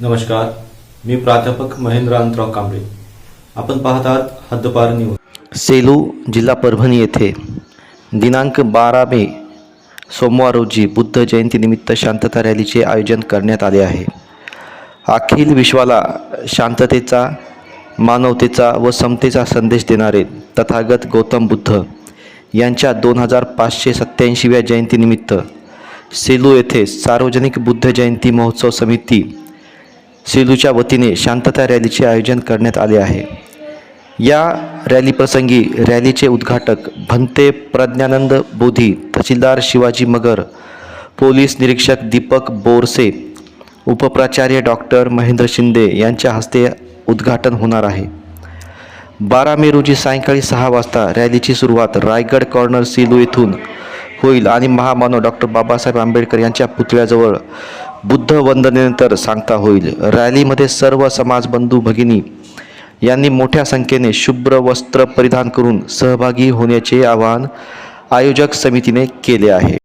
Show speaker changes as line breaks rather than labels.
नमस्कार. मी प्राध्यापक महेंद्र अंतराव कांबळे. आपण पाहत आहात हद्दपार न्यूज.
सेलू जिल्हा परभणी येथे दिनांक बारा मे सोमवार रोजी बुद्ध जयंतीनिमित्त शांतता रॅलीचे आयोजन करण्यात आले आहे. अखिल विश्वाला शांततेचा मानवतेचा व समतेचा संदेश देणारे तथागत गौतम बुद्ध यांच्या दोन हजार पाचशे सत्याऐंशीव्या जयंतीनिमित्त सेलू येथे सार्वजनिक बुद्ध जयंती महोत्सव समिती सेलूच्या वतीने शांतता रॅलीचे आयोजन करण्यात आले आहे. या रॅलीप्रसंगी रॅलीचे उद्घाटक भंते प्रज्ञानंद बोधी तहसीलदार शिवाजी मगर पोलीस निरीक्षक दीपक बोरसे उपप्राचार्य डॉक्टर महेंद्र शिंदे यांच्या हस्ते उद्घाटन होणार आहे. बारा मे रोजी सायंकाळी सहा वाजता रॅलीची सुरुवात रायगड कॉर्नर सेलू येथून होईल. आणि महामानव डॉक्टर बाबासाहेब आंबेडकर यांच्या पुतळ्याजवळ बुद्ध वंदनेनंतर सांगता होईल. रॅलीमध्ये सर्व समाजबंधू भगिनी यांनी मोठ्या संख्येने शुभ्र वस्त्र परिधान करून सहभागी होण्याचे आवाहन आयोजक समितीने केले आहे.